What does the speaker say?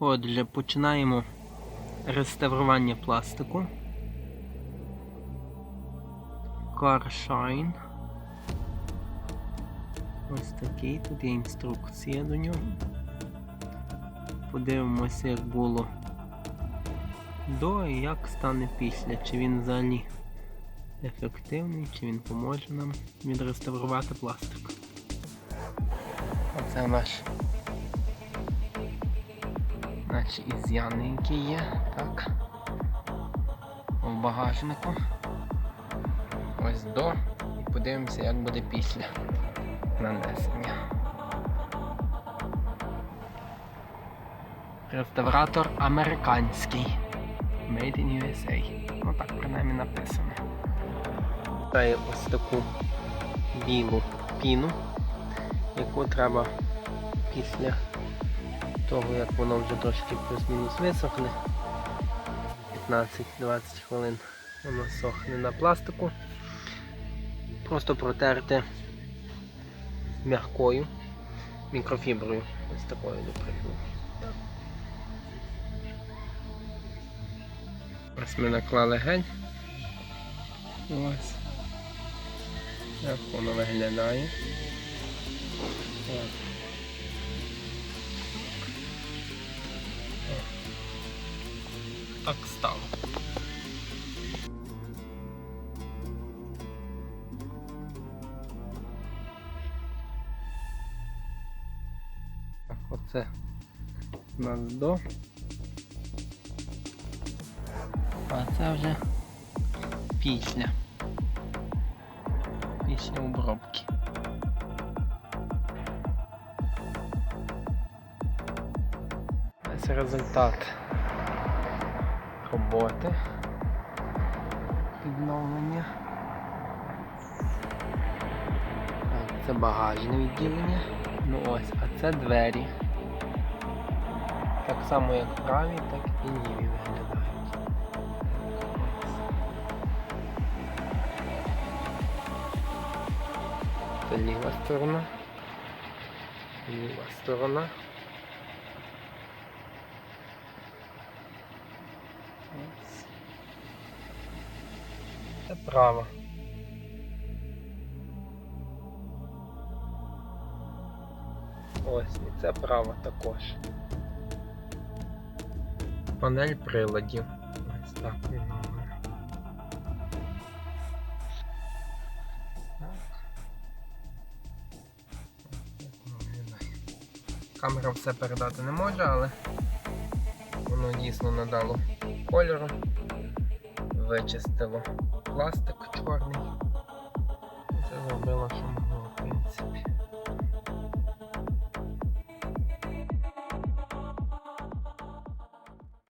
Отже, починаємо реставрування пластику. Carshine. Ось такий. Тут є інструкція до нього. Подивимося, як було до і як стане після. Чи він взагалі ефективний, чи він поможе нам відреставрувати пластик. Оце наш наші ізяни, які є, так. В багажнику. Ось до. І подивимося, як буде після нанесення. Реставратор американський. Made in USA. Ну так принаймні написано. Дає ось таку білу піну, яку треба після того, як воно вже трошки плюс-мінус висохне. 15-20 хвилин воно сохне на пластику. Просто протерти м'якою мікрофіброю. Ось такою, до прикладу. Ось ми наклали гель. Ось. Як воно виглядає. Так стало. Оце у нас до. А це вже після. Після обробки. Ось результат роботи. Відновлення. Це багажне відділення. Ну ось, а це двері. Так само як праві, так і ліві виглядають. Це ліва сторона. Ліва сторона. Це права. Ось, і це права також. Панель приладів. Ось так. Так. Ось так. Камера все передати не може, але воно дійсно надало кольору, вичистило пластик чорний. Це робила, що могло в принципі.